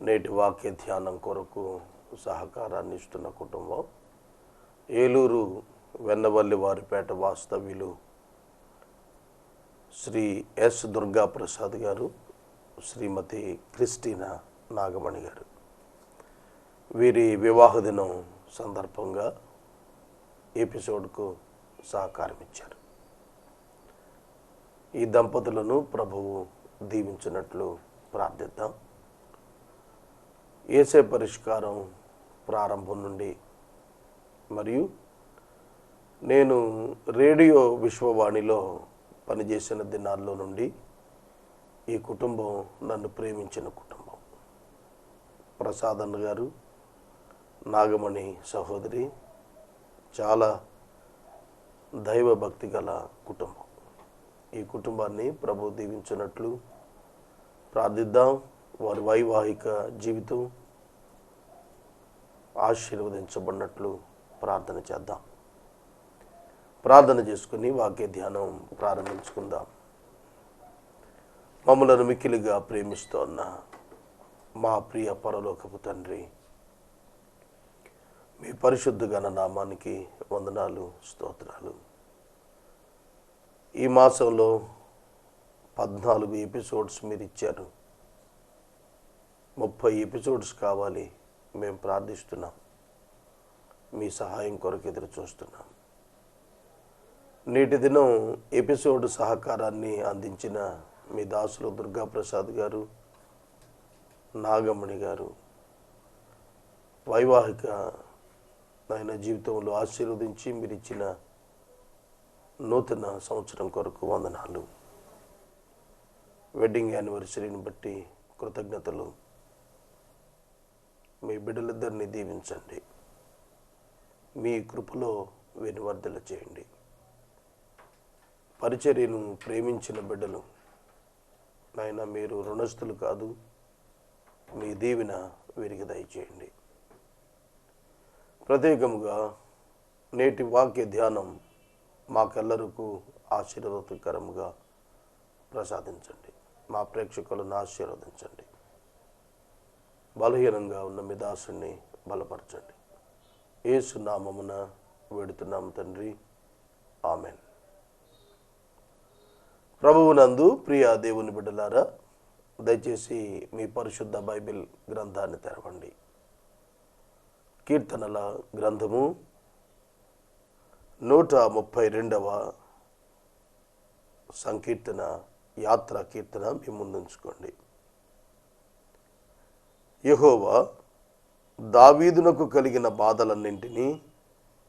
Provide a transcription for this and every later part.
నేటి వాక్య ధ్యానం కొరకు సహకారాన్ని ఇస్తున్న కుటుంబం. ఏలూరు వెన్నవల్లి వారిపేట వాస్తవ్యులు శ్రీ ఎస్ దుర్గా ప్రసాద్ గారు శ్రీమతి క్రిస్టినా నాగమణి గారు. వీరి వివాహ దినం సందర్భంగా ఎపిసోడ్కు సహకారం ఇచ్చారు. ఈ దంపతులను ప్రభువు దీవించినట్లు ప్రార్థిద్దాం. ఏసే పరిష్కారం ప్రారంభం నుండి. మరియు నేను రేడియో విశ్వవాణిలో పనిచేసిన దినాల్లో నుండి ఈ కుటుంబం నన్ను ప్రేమించిన కుటుంబం. ప్రసాదన్న గారు నాగమణి సహోదరి చాలా దైవభక్తి గల కుటుంబం. ఈ కుటుంబాన్ని ప్రభు దీవించినట్లు ప్రార్థిద్దాం. వారి వైవాహిక జీవితం ఆశీర్వదించబడినట్లు ప్రార్థన చేద్దాం. ప్రార్థన చేసుకుని వాక్య ధ్యానం ప్రారంభించుకుందాం. మమ్మలను మిక్కిలిగా ప్రేమిస్తోన్న మా ప్రియ పరలోకపు తండ్రి మీ పరిశుద్ధ గణ నామానికి వందనాలు స్తోత్రాలు. ఈ మాసంలో పద్నాలుగు ఎపిసోడ్స్ మీరు ఇచ్చారు. ముప్పై ఎపిసోడ్స్ కావాలి మేము ప్రార్థిస్తున్నాం. మీ సహాయం కొరకు ఎదురు చూస్తున్నాం. నేటి దినం ఎపిసోడ్ సహకారాన్ని అందించిన మీ దాసులు దుర్గాప్రసాద్ గారు నాగమణి గారు వైవాహిక ఆయన జీవితంలో ఆశీర్వదించి మీరు ఇచ్చిన నూతన సంవత్సరం కొరకు వందనాలు. వెడ్డింగ్ యానివర్సరీని బట్టి కృతజ్ఞతలు. మీ బిడ్డలిద్దరిని దీవించండి. మీ కృపలో వెనువర్ధల చేయండి. పరిచర్యను ప్రేమించిన బిడ్డలు నాయన మీరు రుణస్థులు కాదు మీ దీవెన వీరికి దయచేయండి. ప్రత్యేకముగా నేటి వాక్య ధ్యానం మాకెల్లరకు ఆశీర్వదకరముగా ప్రసాదించండి. మా ప్రేక్షకులను ఆశీర్వదించండి. బలహీనంగా ఉన్న మీ దాసుని బలపరచండి. ఏసు నామమున వేడుతున్నాం తండ్రి. ఆమెన్. ప్రభువునందు ప్రియ దేవుని బిడ్డలారా దయచేసి మీ పరిశుద్ధ బైబిల్ గ్రంథాన్ని తెరవండి. కీర్తనల గ్రంథము నూట ముప్పై రెండవ సంకీర్తన యాత్ర కీర్తన మీ ముందుంచుకోండి. యహోవా దావీదునకు కలిగిన బాధలన్నింటినీ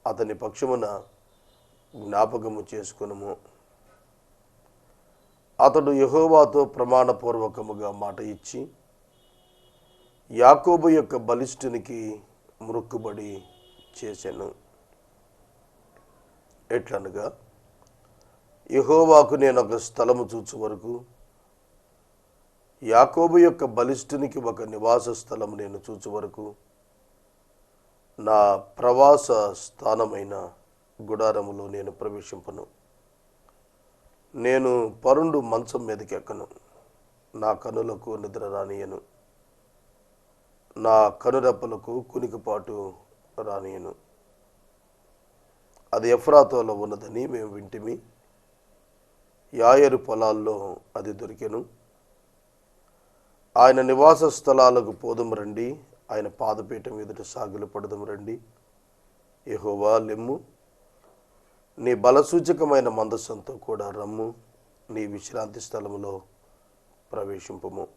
అతని పక్షమున జ్ఞాపకము చేసుకునుము. అతడు యహోవాతో ప్రమాణపూర్వకముగా మాట ఇచ్చి యాకోబు యొక్క బలిష్ఠునికి మృక్కుబడి చేశాను ఎట్లనగా యహోవాకు నేను ఒక స్థలము చూచు వరకు యాకోబు యొక్క బలిష్ఠునికి ఒక నివాస స్థలం నేను చూచే వరకు నా ప్రవాస స్థానమైన గుడారములో నేను ప్రవేశింపను. నేను పరుండు మంచం మీదకి ఎక్కను. నా కనులకు నిద్ర రానియను. నా కనురెప్పలకు కునికిపాటు రానియను. అది ఎఫ్రాతోలో ఉన్నదని మేము వింటిమి. యాయరు పొలాల్లో అది దొరికెను. ఆయన నివాస స్థలాలకు పోదం రండి. ఆయన పాదపీఠం ఎదుట సాగులు పడదం రండి. ఎహోవా లెమ్ము. నీ బలసూచకమైన మందస్సంతో కూడా రమ్ము. నీ విశ్రాంతి స్థలములో ప్రవేశింపము.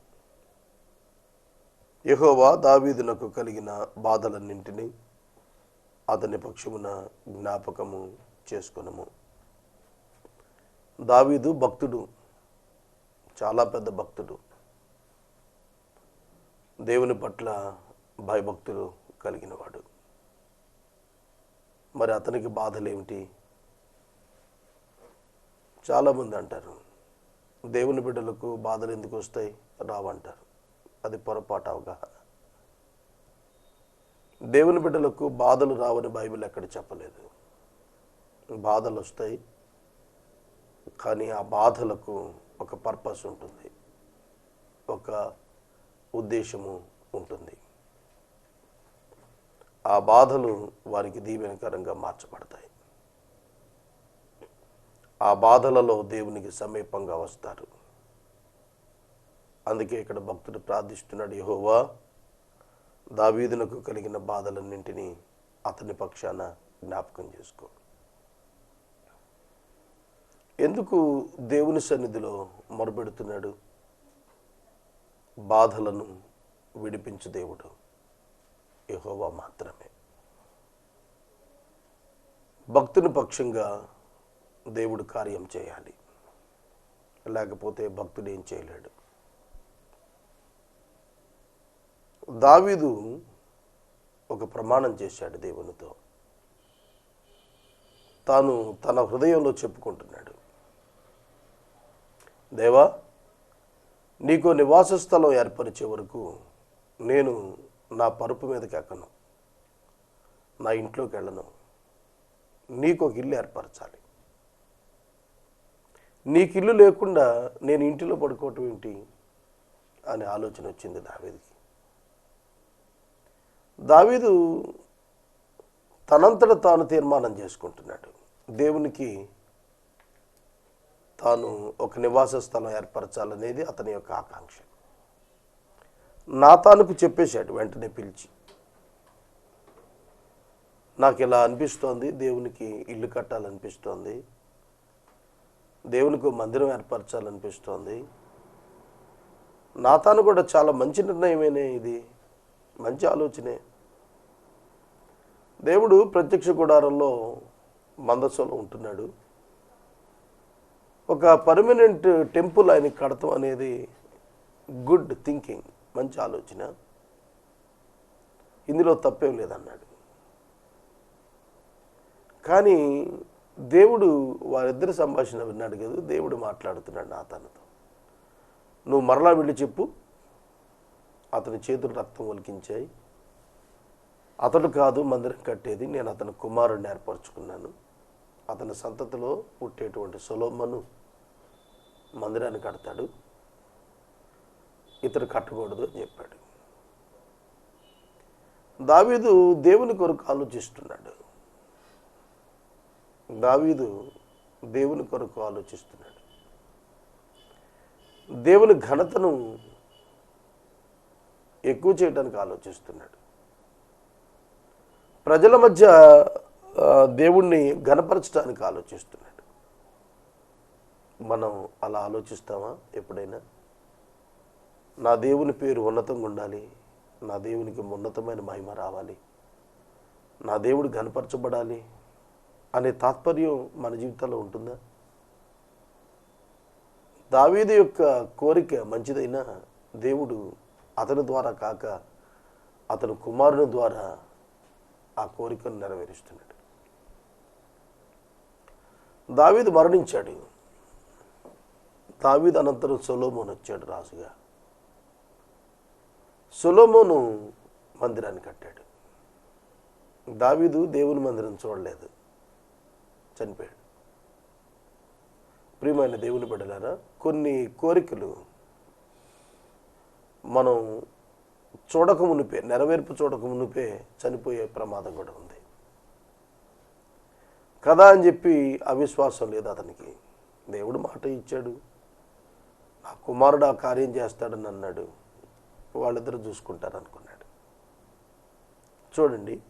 ఎహోవా దావీదునకు కలిగిన బాధలన్నింటినీ అతని పక్షమున జ్ఞాపకము చేసుకునము. దావీదు భక్తుడు. చాలా పెద్ద భక్తుడు. దేవుని పట్ల భయభక్తులు కలిగినవాడు. మరి అతనికి బాధలేమిటి? చాలామంది అంటారు దేవుని బిడ్డలకు బాధలు ఎందుకు వస్తాయి? రావంటారు. అది పొరపాటు అవగాహన దేవుని బిడ్డలకు బాధలు రావని బైబిల్ ఎక్కడ చెప్పలేదు. బాధలు వస్తాయి కానీ ఆ బాధలకు ఒక పర్పస్ ఉంటుంది. ఒక ఉద్దేశము ఉంటుంది. ఆ బాధలు వారికి దీవెనకరంగా మార్చబడతాయి. ఆ బాధలలో దేవునికి సమీపంగా వస్తారు. అందుకే ఇక్కడ భక్తుడు ప్రార్థిస్తున్నాడు యహోవా దావీదునకు కలిగిన బాధలన్నింటినీ అతని పక్షాన జ్ఞాపకం చేసుకో. ఎందుకు దేవుని సన్నిధిలో మొరబెడుతున్నాడు బాధలను విడిపించు దేవుడు. యహోవా మాత్రమే. భక్తుని పక్షంగా దేవుడు కార్యం చేయాలి. లేకపోతే భక్తుడు ఏం చేయలేడు. దావీదు ఒక ప్రమాణం చేశాడు దేవునితో. తాను తన హృదయంలో చెప్పుకుంటున్నాడు. దేవా నీకు నివాస స్థలం ఏర్పరిచే వరకు నేను నా పరుపు మీదకి ఎక్కను నా ఇంట్లోకి వెళ్ళను. నీకు ఒక ఇల్లు ఏర్పరచాలి. నీకు ఇల్లు లేకుండా నేను ఇంటిలో పడుకోవటం ఏంటి? అనే ఆలోచన వచ్చింది దావీదికి. దావీదు తనంతట తాను తీర్మానం చేసుకుంటున్నాడు. దేవునికి తాను ఒక నివాస స్థలం ఏర్పరచాలనేది అతని యొక్క ఆకాంక్ష. నాతానుకు చెప్పేశాడు వెంటనే పిలిచి నాకు ఇలా అనిపిస్తోంది దేవునికి ఇల్లు కట్టాలనిపిస్తోంది దేవునికి మందిరం ఏర్పరచాలనిపిస్తోంది. నాతాను కూడా చాలా మంచి నిర్ణయమేనే ఇది? మంచి ఆలోచనే. దేవుడు ప్రత్యక్ష గుడారంలో మందస్సులో ఉంటున్నాడు. ఒక పర్మనెంట్ టెంపుల్ ఆయనకి కడతాం అనేది గుడ్ థింకింగ్ మంచి ఆలోచన. ఇందులో తప్పేం లేదన్నాడు. కానీ దేవుడు వారిద్దరి సంభాషణ విన్నాడు కదా దేవుడు మాట్లాడుతున్నాడు నా తనతో నువ్వు మరలా వెళ్ళి చెప్పు. అతని చేతులు రక్తం ఒలికించాయి. అతడు కాదు మందిరం కట్టేది. నేను అతని కుమారుడిని ఏర్పరచుకున్నాను. అతని సంతతిలో పుట్టేటువంటి సొలోమను మందిరాన్ని కడతాడు. ఇతడు కట్టకూడదు అని చెప్పాడు. దావీదు దేవుని కొరకు ఆలోచిస్తున్నాడు. దావీదు దేవుని కొరకు ఆలోచిస్తున్నాడు. దేవుని ఘనతను ఎక్కువ చేయడానికి ఆలోచిస్తున్నాడు. ప్రజల మధ్య దేవుణ్ణి ఘనపరచడానికి ఆలోచిస్తున్నాడు. మనం అలా ఆలోచిస్తామా? ఎప్పుడైనా? నా దేవుని పేరు ఉన్నతంగా ఉండాలి. నా దేవునికి ఉన్నతమైన మహిమ రావాలి. నా దేవుడు ఘనపరచబడాలి అనే తాత్పర్యం మన జీవితంలో ఉంటుందా? దావీదు యొక్క కోరిక మంచిదైనా దేవుడు అతని ద్వారా కాక అతను కుమారుని ద్వారా ఆ కోరికను నెరవేరుస్తున్నాడు. దావీదు మరణించాడు. దావీదు అనంతరం సొలోమోన్ వచ్చాడు రాజుగా. సొలోమోను మందిరాన్ని కట్టాడు. దావీదు దేవుని మందిరం చూడలేదు. చనిపోయాడు. ప్రియమైన దేవుని బిడ్డలారా కొన్ని కోరికలు మనం చూడకమునిపే నెరవేర్పు చూడకమునిపే చనిపోయే ప్రమాదం కూడా ఉంది. కదా అని చెప్పి అవిశ్వాసం లేదు అతనికి. దేవుడు మాట ఇచ్చాడు. నా కుమారుడు ఆ కార్యం చేస్తాడని అన్నాడు. వాళ్ళిద్దరు చూసుకుంటారు అనుకున్నాడు. చూడండి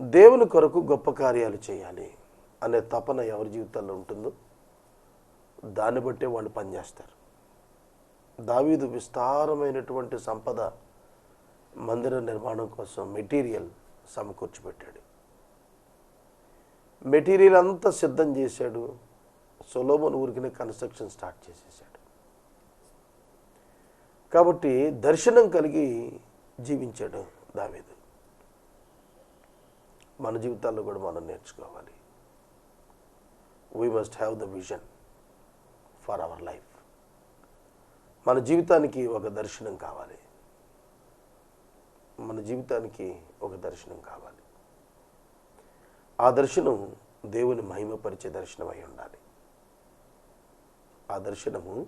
దేవుని కొరకు గొప్ప కార్యాలు చేయాలి అనే తపన ఎవరి జీవితాల్లో ఉంటుందో దాన్ని బట్టే వాళ్ళు పనిచేస్తారు. దావీదు విస్తారమైనటువంటి సంపద మందిర నిర్మాణం కోసం మెటీరియల్ సమకూర్చిపెట్టాడు. మెటీరియల్ అంతా సిద్ధం చేశాడు. సొలోమన్ ఊరికినే కన్స్ట్రక్షన్ స్టార్ట్ చేసేసాడు. కాబట్టి దర్శనం కలిగి జీవించాడు దావీదు. మన జీవితాల్లో కూడా మనం నేర్చుకోవాలి. We must have the vision for our life మన జీవితానికి ఒక దర్శనం కావాలి. మన జీవితానికి ఒక దర్శనం కావాలి. ఆ దర్శనం దేవుని మహిమపరిచే దర్శనం అయి ఉండాలి. ఆ దర్శనము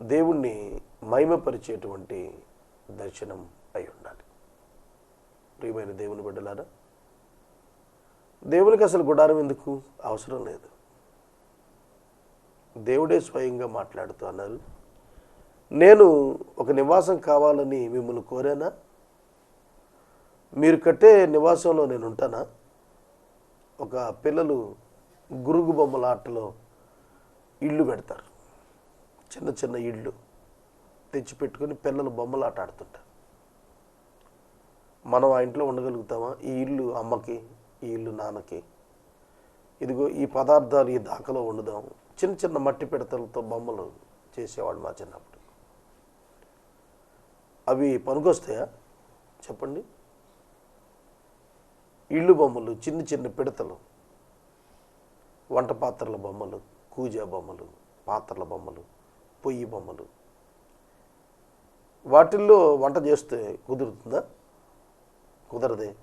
దేవుణ్ణి మహిమపరిచేటువంటి దర్శనం అయి ఉండాలి. ప్రియమైన దేవుని బిడ్డలారా దేవునికి అసలు గుడారం ఎందుకు? అవసరం లేదు. దేవుడే స్వయంగా మాట్లాడుతూ అన్నారు నేను ఒక నివాసం కావాలని మిమ్మల్ని కోరానా? మీరు కట్టే నివాసంలో నేను ఉంటానా? ఒక పిల్లలు గురుగు బొమ్మల ఆటలో ఇళ్ళు పెడతారు. చిన్న చిన్న ఇళ్ళు తెచ్చిపెట్టుకొని పిల్లలు బొమ్మలాట ఆడుతుంటారు. మనం ఆ ఇంట్లో ఉండగలుగుతామా? ఈ ఇల్లు అమ్మకి ఈ ఇల్లు నాన్నకి. ఇదిగో ఈ పదార్థాలు ఈ దాకలో వండుదాం. చిన్న చిన్న మట్టి పిడతలతో బొమ్మలు చేసేవాడు మా చిన్నప్పుడు. అవి పనికొస్తాయా? చెప్పండి. ఇళ్ళు బొమ్మలు చిన్న చిన్న పిడతలు వంట పాత్రల బొమ్మలు కూజా బొమ్మలు పాత్రల బొమ్మలు పొయ్యి బొమ్మలు. వాటిల్లో వంట చేస్తే కుదురుతుందా? కుదరదే.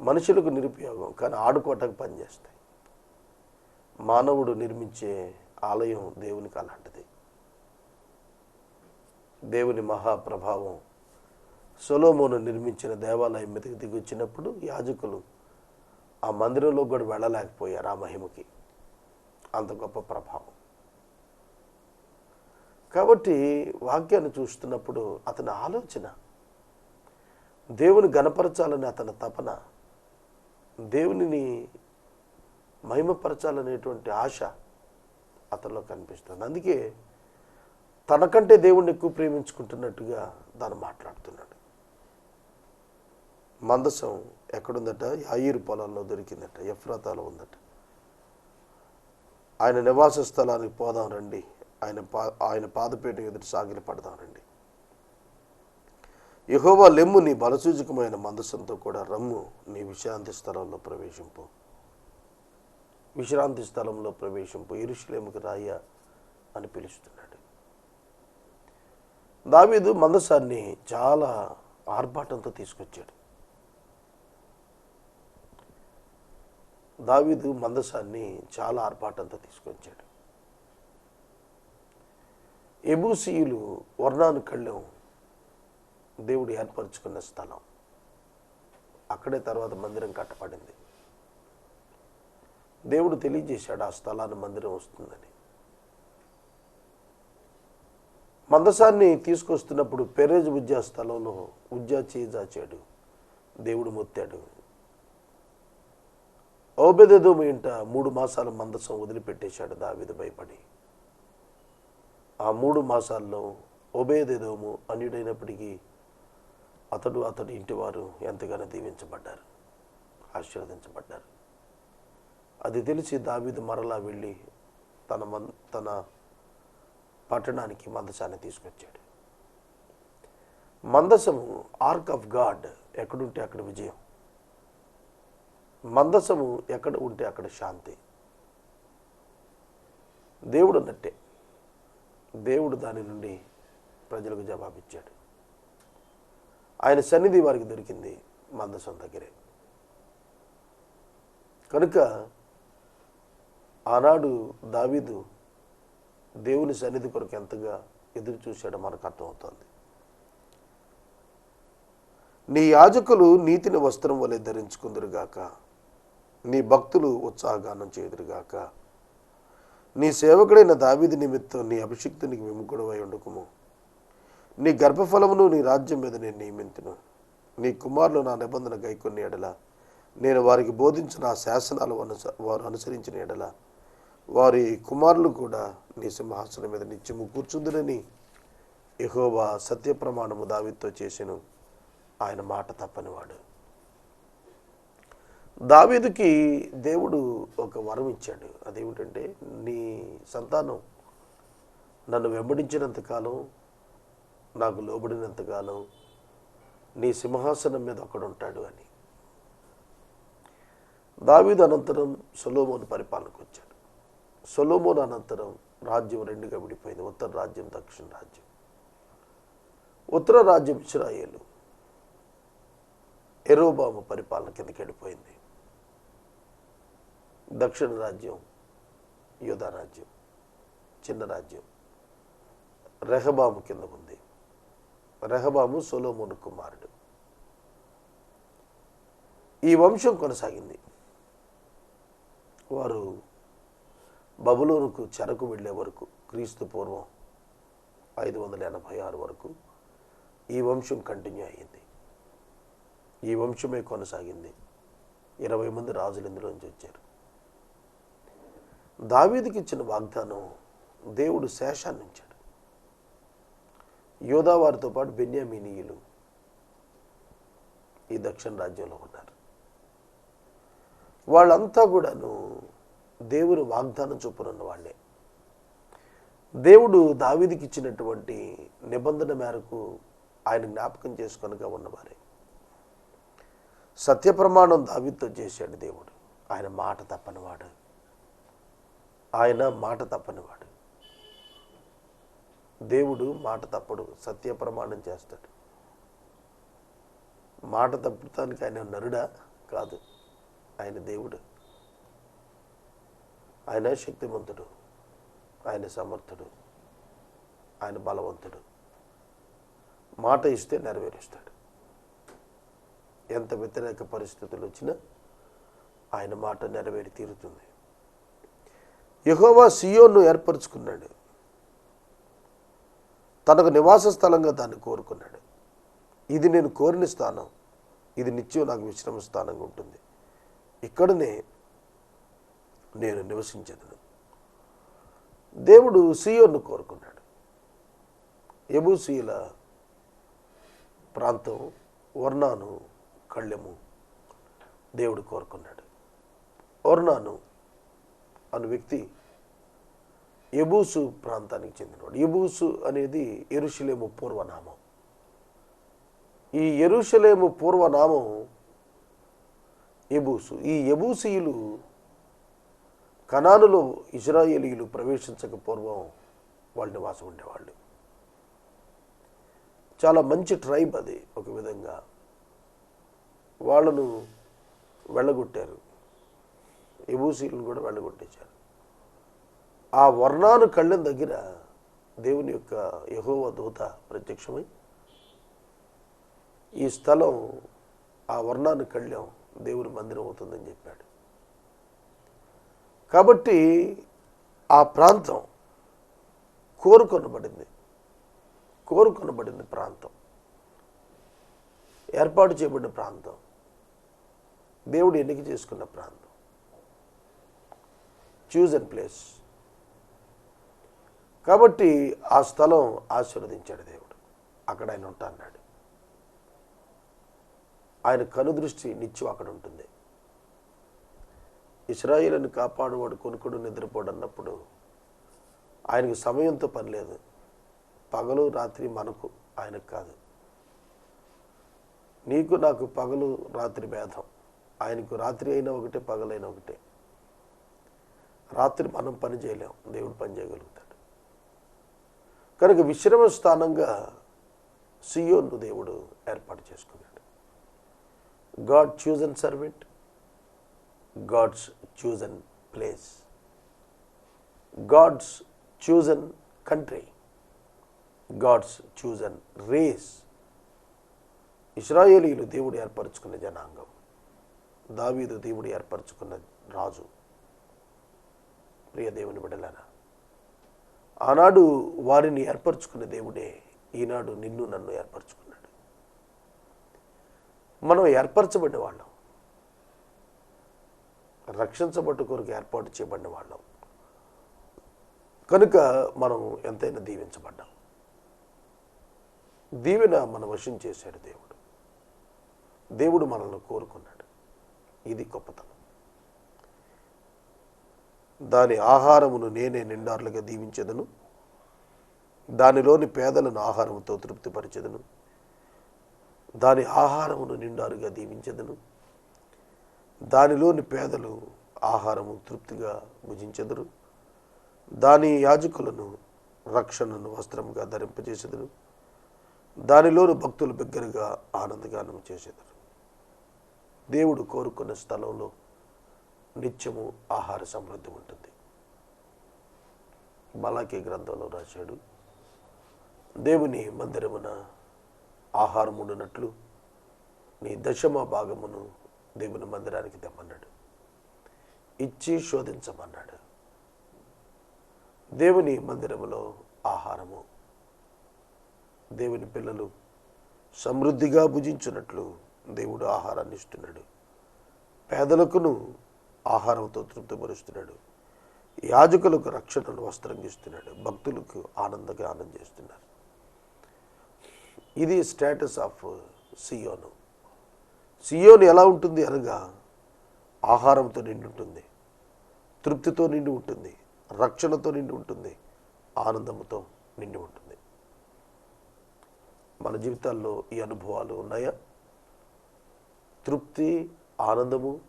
మనుషులకు నిరుపయోగం కానీ ఆడుకోవటానికి పనిచేస్తాయి మానవుడు నిర్మించే ఆలయం దేవునికి అలాంటిది. దేవుని మహాప్రభావం సొలోమోను నిర్మించిన దేవాలయం మీదకి దిగొచ్చినప్పుడు యాజకులు ఆ మందిరంలో కూడా వెళ్ళలేకపోయారు ఆ మహిమకి. అంత గొప్ప ప్రభావం. కాబట్టి వాక్యాన్ని చూస్తున్నప్పుడు అతని ఆలోచన దేవుని గణపరచాలని అతని తపన దేవునిని మహిమపరచాలనేటువంటి ఆశ అతనిలో కనిపిస్తుంది. అందుకే తనకంటే దేవుణ్ణి ఎక్కువ ప్రేమించుకుంటున్నట్టుగా దాన్ని మాట్లాడుతున్నాడు. మందసం ఎక్కడుందట? యాయిరు పొలాల్లో దొరికిందట. ఎఫ్రాతాలో ఉందట. ఆయన నివాస స్థలానికి పోదాం రండి. ఆయన పా ఆయన పాదపేట ఎదుటి సాగిలి పడదాం రండి. యహోవా లెమ్ము నీ బలసూచకమైన మందసంతో కూడా రమ్ము. నీ విశ్రాంతి స్థలంలో ప్రవేశింపు. విశ్రాంతి స్థలంలో ప్రవేశింపు. ఇరుషులేముకి రాయ అని పిలుస్తున్నాడు. దావీదు మందసాన్ని చాలా ఆర్భాటంతో తీసుకొచ్చాడు. దావీదు మందసాన్ని చాలా ఆర్భాటంతో తీసుకొచ్చాడు. ఎబూసీయులు వర్ణానికళ్ళెం దేవుడు ఏర్పరచుకున్న స్థలం. అక్కడే తర్వాత మందిరం కట్టబడింది. దేవుడు తెలియజేశాడు ఆ స్థలాన్ని మందిరం వస్తుందని. మందసాన్ని తీసుకొస్తున్నప్పుడు పెరేజ్ ఉజ్జా స్థలంలో ఉజ్జా చేజాచాడు. దేవుడు మొత్తాడు. ఓబెదెదోము ఇంట మూడు మాసాల మందసం వదిలిపెట్టేశాడు దావిద భయపడి. ఆ మూడు మాసాల్లో ఒబేదెదోము అన్యుడైనప్పటికీ అతడు అతడి ఇంటివారు ఎంతగానో దీవించబడ్డారు ఆశీర్వదించబడ్డారు. అది తెలిసి దావీదు మరలా వెళ్ళి తన మన్ తన పట్టణానికి మందసాన్ని తీసుకొచ్చాడు. మందసము ఆర్క్ ఆఫ్ గాడ్ ఎక్కడుంటే అక్కడ విజయం. మందసము ఎక్కడ ఉంటే అక్కడ శాంతి. దేవుడు అన్నట్టే. దేవుడు దాని నుండి ప్రజలకు జవాబిచ్చాడు. ఆయన సన్నిధి వారికి దొరికింది మందసం దగ్గరే. కనుక ఆనాడు దావీదు దేవుని సన్నిధి కొరకు ఎంతగా ఎదురు చూశాడో మనకు అర్థమవుతోంది. నీ యాజకులు నీతిని వస్త్రం వలె ధరించుకుందరుగాక. నీ భక్తులు ఉత్సాహగానం చేదురుగాక నీ సేవకుడైన దావిది నిమిత్తం నీ అభిషిక్తునికి విముఖుడవై ఉండుకుము. నీ గర్భఫలమును నీ రాజ్యం మీద నేను నియమింతును. నీ కుమారులు నా నిబంధన గైకొన్ని ఎడల. నేను వారికి బోధించిన ఆ శాసనాలు అనుస వారు అనుసరించిన ఎడల. వారి కుమారులు కూడా నీ సింహాసనం మీద నిత్యము కూర్చుందునని యహోవా సత్య ప్రమాణము దావితో చేసెను. ఆయన మాట తప్పనివాడు. దావీదుకి దేవుడు ఒక వరం ఇచ్చాడు. అదేమిటంటే నీ సంతానం నన్ను వెంబడించినంతకాలం నాకు లోబడినంతకాలం నీ సింహాసనం మీద ఒకడుంటాడు అని. దావీదు అనంతరం సొలోమోను పరిపాలనకు వచ్చాడు. సొలోమోన్ అనంతరం రాజ్యం రెండుగా విడిపోయింది. ఉత్తర రాజ్యం దక్షిణ రాజ్యం. ఉత్తర రాజ్యం ఇస్రాయేలు ఎరోబాము పరిపాలన కిందకి వెళ్ళిపోయింది. దక్షిణ రాజ్యం యోధా రాజ్యం చిన్న రాజ్యం. రెహబాము కింద ఉంది. రెహబాము సొలోమోను కుమారుడు. ఈ వంశం కొనసాగింది. వారు బబులోనుకు చెరకు వెళ్ళే వరకు క్రీస్తు పూర్వం ఐదు వందల ఎనభై ఆరు వరకు ఈ వంశం కంటిన్యూ అయ్యింది. ఈ వంశమే కొనసాగింది. ఇరవై మంది రాజులు ఇందులోంచి వచ్చారు. దావీదికి ఇచ్చిన వాగ్దానం దేవుడు శేషాన్ని ఉంచాడు వారితో పాటు బెన్యామినీయులు ఈ దక్షిణ రాజ్యంలో ఉన్నారు. వాళ్ళంతా కూడాను దేవుని వాగ్దానం చొప్పునున్న వాళ్ళే. దేవుడు దావీదికి ఇచ్చినటువంటి నిబంధన మేరకు ఆయన జ్ఞాపకం చేసుకొనగా ఉన్నవారే. సత్యప్రమాణం దావీతో చేశాడు దేవుడు. ఆయన మాట తప్పనివాడు. ఆయన మాట తప్పనివాడు. దేవుడు మాట తప్పడు సత్య ప్రమాణం చేస్తాడు. మాట తప్పడానికి ఆయన నరుడా కాదు ఆయన దేవుడు. ఆయన శక్తివంతుడు ఆయన సమర్థుడు ఆయన బలవంతుడు. మాట ఇస్తే నెరవేరుస్తాడు. ఎంత వ్యతిరేక పరిస్థితులు వచ్చినా ఆయన మాట నెరవేరి తీరుతుంది. యహోవా సియోను ఏర్పరచుకున్నాడు. తనకు నివాస స్థలంగా దాన్ని కోరుకున్నాడు. ఇది నేను కోరిన స్థానం. ఇది నిత్యం నాకు విశ్రమ స్థానంగా ఉంటుంది. ఇక్కడనే నేను నివసించదును. దేవుడు సియోను కోరుకున్నాడు. ఎబూసీల ప్రాంతం వర్ణాను కళ్ళెము దేవుడు కోరుకున్నాడు. వర్ణాను అను వ్యక్తి ఎబూసు ప్రాంతానికి చెందినవాడు. ఎబూసు అనేది ఎరుషలేము పూర్వనామం. ఈ ఎరుషలేము పూర్వనామం ఎబూసు. ఈ ఎబూసీయులు కణానులో ఇజ్రాయేలీలు ప్రవేశించక పూర్వం వాళ్ళు నివాసం ఉండేవాళ్ళు. చాలా మంచి ట్రైబ్ అది ఒక విధంగా. వాళ్ళను వెళ్ళగొట్టారు. ఎబూసీలను కూడా వెళ్ళగొట్టేశారు. ఆ వర్ణాను కళ్ళెం దగ్గర దేవుని యొక్క యహోవ దూత ప్రత్యక్షమై ఈ స్థలం ఆ వర్ణాను కళ్ళెం దేవుని మందిరం అవుతుందని చెప్పాడు. కాబట్టి ఆ ప్రాంతం కోరుకొనబడింది. కోరుకొనబడింది ప్రాంతం. ఏర్పాటు చేయబడిన ప్రాంతం. దేవుడు ఎన్నిక చేసుకున్న ప్రాంతం. చూజ్ అండ్ ప్లేస్ కాబట్టి ఆ స్థలం ఆశీర్వదించాడు దేవుడు. అక్కడ ఆయన ఉంటా అన్నాడు. ఆయన కనుదృష్టి నిత్యం అక్కడ ఉంటుంది. ఇస్రాయిలను కాపాడువాడు కొనుక్కుడు నిద్రపోడు అన్నప్పుడు ఆయనకు సమయంతో పని లేదు. పగలు రాత్రి మనకు ఆయనకు కాదు. నీకు నాకు పగలు రాత్రి భేదం. ఆయనకు రాత్రి అయినా ఒకటే పగలైనా ఒకటే. రాత్రి మనం పని చేయలేం. దేవుడు పని చేయగలుగుతాడు. కనుక విశ్రమ స్థానంగా సియోన్ను దేవుడు ఏర్పాటు చేసుకున్నాడు. God chosen servant God's chosen place God's chosen country God's chosen race. ఇస్రాయేలీలు దేవుడు ఏర్పరచుకున్న జనాంగం దావీదు దేవుడు ఏర్పరచుకున్న రాజు. ప్రియ దేవుని బిడ్డలారా ఆనాడు వారిని ఏర్పరచుకున్న దేవుడే ఈనాడు నిన్ను నన్ను ఏర్పరచుకున్నాడు. మనం ఏర్పరచబడిన వాళ్ళం. రక్షించబట్టు కొరకు ఏర్పాటు చేయబడిన వాళ్ళం. కనుక మనం ఎంతైనా దీవించబడ్డాం. దీవెన మన వశం చేశాడు దేవుడు. దేవుడు మనల్ని కోరుకున్నాడు. ఇది గొప్పతనం. దాని ఆహారమును నేనే నిండార్లుగా దీవించదను. దానిలోని పేదలను ఆహారంతో తృప్తిపరిచెదను. దాని ఆహారమును నిండారుగా దీవించెదను. దానిలోని పేదలు ఆహారము తృప్తిగా భుజించెదరు. దాని యాజకులను రక్షణను వస్త్రముగా ధరింపజేసెదరు దానిలోని భక్తులు బిగ్గరగా ఆనందగానం చేసేదరు దేవుడు కోరుకున్న స్థలంలో నిత్యము ఆహార సమృద్ధి ఉంటుంది. బలాకీ గ్రంథంలో రాశాడు దేవుని మందిరమున ఆహారముండునట్లు నీ దశమ భాగమును దేవుని మందిరానికి తెమ్మన్నాడు. ఇచ్చి శోధించమన్నాడు. దేవుని మందిరములో ఆహారము దేవుని పిల్లలు సమృద్ధిగా భుజించినట్లు దేవుడు ఆహారాన్ని ఇస్తున్నాడు. పేదలకును ఆహారంతో తృప్తిపరుస్తున్నాడు. యాజకులకు రక్షణను వస్త్రం ఇస్తున్నాడు. భక్తులకు ఆనందంగా ఆనందం చేస్తున్నారు ఇది స్టేటస్ ఆఫ్ సియోను. సియోను ఎలా ఉంటుంది అనగా ఆహారంతో నిండి ఉంటుంది తృప్తితో నిండి ఉంటుంది రక్షణతో నిండి ఉంటుంది ఆనందంతో నిండి ఉంటుంది. మన జీవితాల్లో ఈ అనుభవాలు ఉన్నాయా? తృప్తి ఆనందము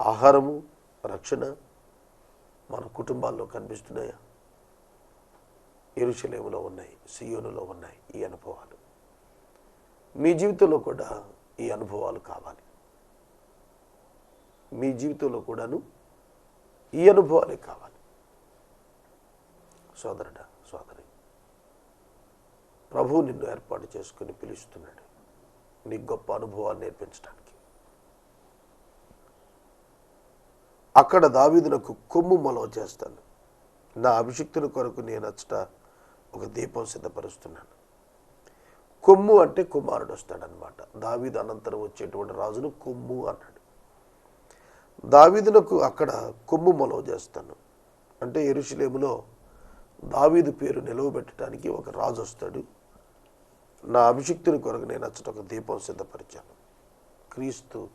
ఆహారము రక్షణ మన కుటుంబాల్లో కనిపిస్తున్నాయా? ఎరుశలేములో ఉన్నాయి సియోనులో ఉన్నాయి ఈ అనుభవాలు. మీ జీవితంలో కూడా ఈ అనుభవాలు కావాలి. మీ జీవితంలో కూడాను ఈ అనుభవాలే కావాలి. సోదరుడా సోదరి ప్రభు నిన్ను ఏర్పాటు చేసుకుని పిలుస్తున్నాడు. నీ గొప్ప అనుభవాలు నేర్పించడానికి. అక్కడ దావీదునకు కొమ్ము మొలవ చేస్తాను. నా అభిషిక్తుల కొరకు నేను అచ్చట ఒక దీపం సిద్ధపరుస్తున్నాను. కొమ్ము అంటే కుమారుడు వస్తాడనమాట దావీదు అనంతరం వచ్చేటువంటి రాజును కొమ్ము అన్నాడు. దావీదునకు అక్కడ కొమ్ము మొలవ చేస్తాను. అంటే ఎరుషులేములో దావీదు పేరు నిలవబెట్టడానికి ఒక రాజు వస్తాడు. నా అభిషిక్తుని కొరకు నేను అచ్చట ఒక దీపం సిద్ధపరిచాను. క్రీస్తు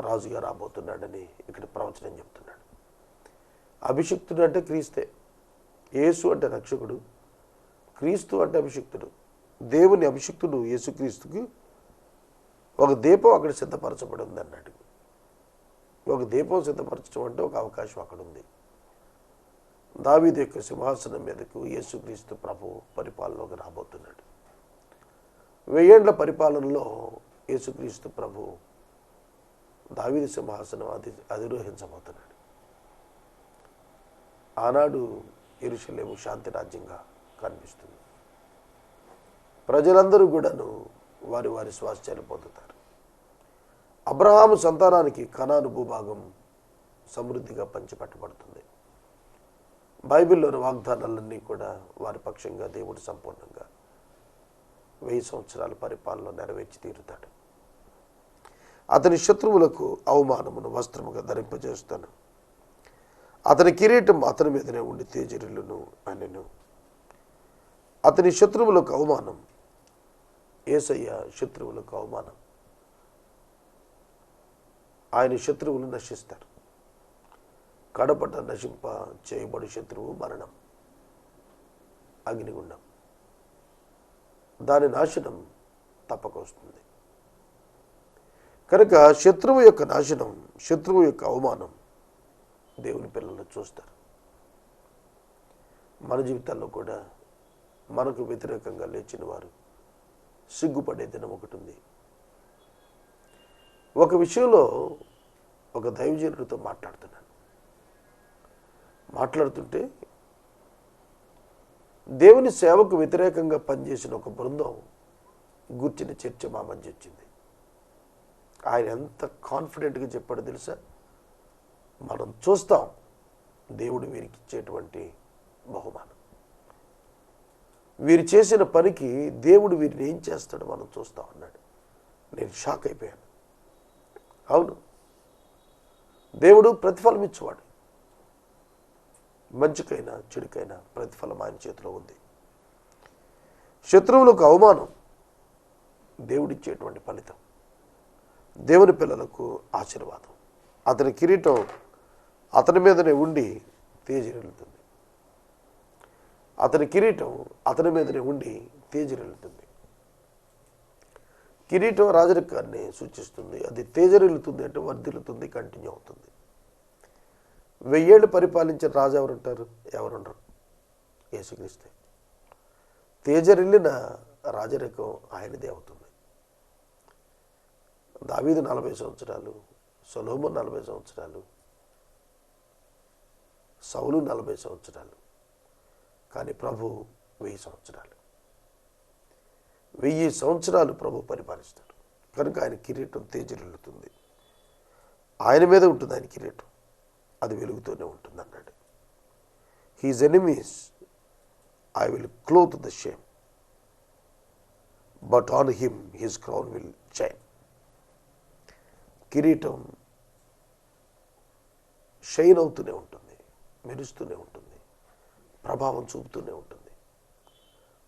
రాజుగా రాబోతున్నాడని ఇక్కడ ప్రవచనం చెప్తున్నాడు. అభిషిక్తుడు అంటే క్రీస్తే. యేసు అంటే రక్షకుడు. క్రీస్తు అంటే అభిషిక్తుడు. దేవుని అభిషిక్తుడు యేసుక్రీస్తుకు ఒక దీపం అక్కడ సిద్ధపరచబడి ఉంది అన్నాడు. ఒక దీపం సిద్ధపరచడం అంటే ఒక అవకాశం అక్కడ ఉంది. దావీది యొక్క సింహాసనం మీదకు యేసుక్రీస్తు ప్రభు పరిపాలనలోకి రాబోతున్నాడు. వెయ్యేండ్ల పరిపాలనలో యేసుక్రీస్తు ప్రభు దావీదు సింహాసనం అధి అధిరోహించబోతున్నాడు. ఆనాడు ఇరుషలేము శాంతి రాజ్యంగా కనిపిస్తుంది. ప్రజలందరూ కూడాను వారి వారి స్వాస్థ్యాలు పొందుతారు. అబ్రహాము సంతానానికి కణాను భూభాగం సమృద్ధిగా పంచిపెట్టబడుతుంది. బైబిల్లోని వాగ్దానాలన్నీ కూడా వారి పక్షంగా దేవుడు సంపూర్ణంగా వెయ్యి సంవత్సరాల పరిపాలన నెరవేర్చి తీరుతాడు. అతని శత్రువులకు అవమానమును వస్త్రముగా ధరింపజేస్తాను. అతని కిరీటం అతని మీదనే ఉండి తేజరులను అనెను. అతని శత్రువులకు అవమానం ఏసయ్య శత్రువులకు అవమానం. ఆయన శత్రువులు నశిస్తారు. కడపట నశింప చేయబడి శత్రువు మరణం. అగ్నిగుండం. దాని నాశనం తప్పక వస్తుంది. కనుక శత్రువు యొక్క నాశనం శత్రువు యొక్క అవమానం దేవుని పిల్లలు చూస్తారు. మన జీవితాల్లో కూడా మనకు వ్యతిరేకంగా లేచిన వారు సిగ్గుపడే దినం ఒకటి ఉంది. ఒక విషయంలో ఒక దైవజనుడితో మాట్లాడుతున్నాను. మాట్లాడుతుంటే దేవుని సేవకు వ్యతిరేకంగా పనిచేసిన ఒక బృందం గుర్చిన చర్చ మా మధ్య వచ్చింది. ఆయన ఎంత కాన్ఫిడెంట్గా చెప్పాడో తెలుసా? మనం చూస్తాం దేవుడు వీరికి ఇచ్చేటువంటి బహుమానం. వీరు చేసిన పనికి దేవుడు వీరిని ఏం చేస్తాడో మనం చూస్తాం అన్నాడు. నేను షాక్ అయిపోయాను. అవును. దేవుడు ప్రతిఫలం ఇచ్చేవాడు. మంచికైనా చెడుకైనా ప్రతిఫలం ఆయన చేతిలో ఉంది. శత్రువులకు అవమానం దేవుడిచ్చేటువంటి ఫలితం. దేవుని పిల్లలకు ఆశీర్వాదం. అతని కిరీటం అతని మీదనే ఉండి తేజరిల్లుతుంది. అతని కిరీటం అతని మీదనే ఉండి తేజరిల్లుతుంది. కిరీటం రాజరికాన్ని సూచిస్తుంది. అది తేజరిల్లుతుంది అంటే వర్ధిల్లుతుంది కంటిన్యూ అవుతుంది. వెయ్యేళ్ళు పరిపాలించిన రాజు ఎవరుంటారు? ఎవరుండరు? యేసుక్రీస్తే. తేజరిల్లిన రాజరికం ఆయనదే అవుతుంది దావీదు నలభై సంవత్సరాలు సొలోమన్ నలభై సంవత్సరాలు సౌలు నలభై సంవత్సరాలు. కానీ ప్రభు వెయ్యి సంవత్సరాలు. వెయ్యి సంవత్సరాలు ప్రభు పరిపాలిస్తాడు. కనుక ఆయన కిరీటం తేజరిల్లుతుంది. ఆయన మీద ఉంటుంది ఆయన కిరీటం. అది వెలుగుతూనే ఉంటుంది అన్నాడు his enemies I will clothe the shame but on him his crown will shine కిరీటం షైన్ అవుతూనే ఉంటుంది మెరుస్తూనే ఉంటుంది ప్రభావం చూపుతూనే ఉంటుంది.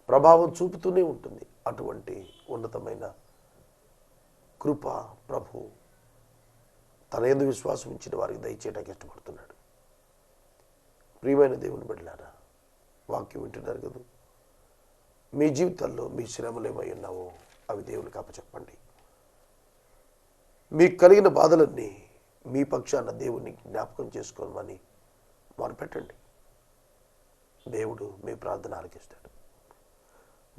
ప్రభావం చూపుతూనే ఉంటుంది. అటువంటి ఉన్నతమైన కృప ప్రభు తన ఎందు విశ్వాసం ఇచ్చిన వారికి దయచేయడానికి ఇష్టపడుతున్నాడు. ప్రియమైన దేవుని బిడ్డలారా వాక్యం వింటున్నారు కదా. మీ జీవితాల్లో మీ శ్రమలు ఏమై ఉన్నావో అవి దేవునికి అప్పచెప్పండి. మీకు కలిగిన బాధలన్నీ మీ పక్షాన దేవుని జ్ఞాపకం చేసుకోమని మొరపెట్టండి. దేవుడు మీ ప్రార్థన ఆలకిస్తాడు.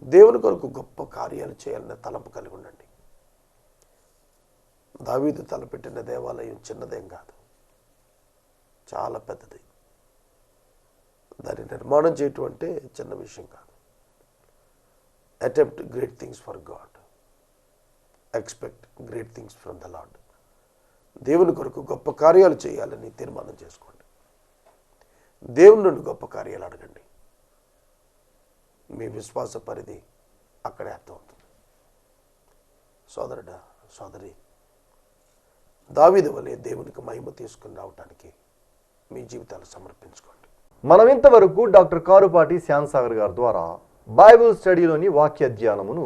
దేవుని కొరకు గొప్ప కార్యాలు చేయాలన్న తలంపు కలిగి ఉండండి. దావీదు తలపెట్టిన దేవాలయం చిన్నదేం కాదు. చాలా పెద్దది. దాని నిర్మాణం చేయటం అంటే చిన్న విషయం కాదు. Attempt great things for God expect great things from the Lord దేవుని కొరకు గొప్ప కార్యాలు చేయాలని తీర్మానం చేసుకోండి. దేవుని నుండి గొప్ప కార్యాలు అడగండి. మీ విశ్వాస పరిధి అక్కడే అర్థమవుతుంది. సోదరుడా సోదరి దావిద వలె దేవునికి మహిమ తీసుకుని రావటానికి మీ జీవితాలు సమర్పించుకోండి. మనం ఇంతవరకు డాక్టర్ కారుపాటి శ్యాన్సాగర్ గారి ద్వారా బైబిల్ స్టడీలోని వాక్య ధ్యానమును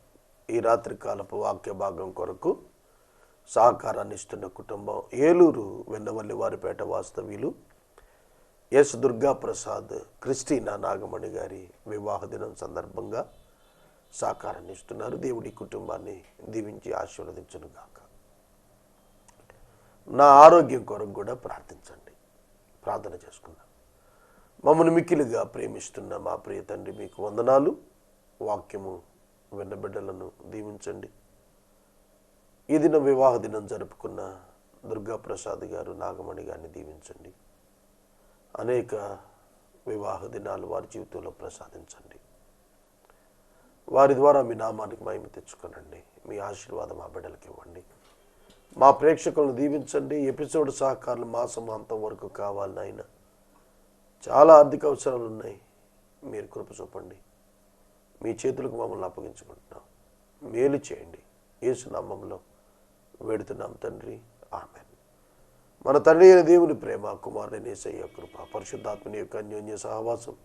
ఈ రాత్రి కాలపు వాక్య భాగం కొరకు సహకారాన్ని ఇస్తున్న కుటుంబం ఏలూరు వెన్నవల్లి వారిపేట వాస్తవ్యులు ఎస్ దుర్గా ప్రసాద్ క్రిస్టీనా నాగమణి గారి వివాహ దినం సందర్భంగా సహకారాన్ని ఇస్తున్నారు. దేవుడి కుటుంబాన్ని దీవించి ఆశీర్వదించును గాక నా ఆరోగ్యం కొరకు కూడా ప్రార్థించండి. ప్రార్థన చేసుకుందాం. మమ్మల్ని మిక్కిలిగా ప్రేమిస్తున్న మా ప్రియ తండ్రి మీకు వందనాలు. వాక్యము వెన్నబిడ్డలను దీవించండి. ఈ దినం వివాహ దినం జరుపుకున్న దుర్గా ప్రసాద్ గారు నాగమణి గారిని దీవించండి. అనేక వివాహ దినాలు వారి జీవితంలో ప్రసాదించండి. వారి ద్వారా మీ నామానికి మహిమ తెచ్చుకోనండి. మీ ఆశీర్వాదం మా బిడ్డలకి ఇవ్వండి. మా ప్రేక్షకులను దీవించండి. ఎపిసోడ్ సహకారులు మాసమాంతం వరకు కావాలి నాయన చాలా ఆర్థిక అవసరాలు ఉన్నాయి. మీరు కృప చూపండి. మీ చేతులకు మమ్మల్ని అప్పగించుకుంటున్నాం. మేలు చేయండి. యేసు నమ్మంలో వేడుతున్నాం తండ్రి. ఆమె మన తండ్రి అయిన దేవుని ప్రేమ కుమారుని నేసయ్య కృప పరిశుద్ధాత్మని యొక్క అన్యోన్య సహవాసం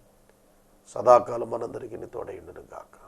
సదాకాలం మనందరికీ తోడైండును గాక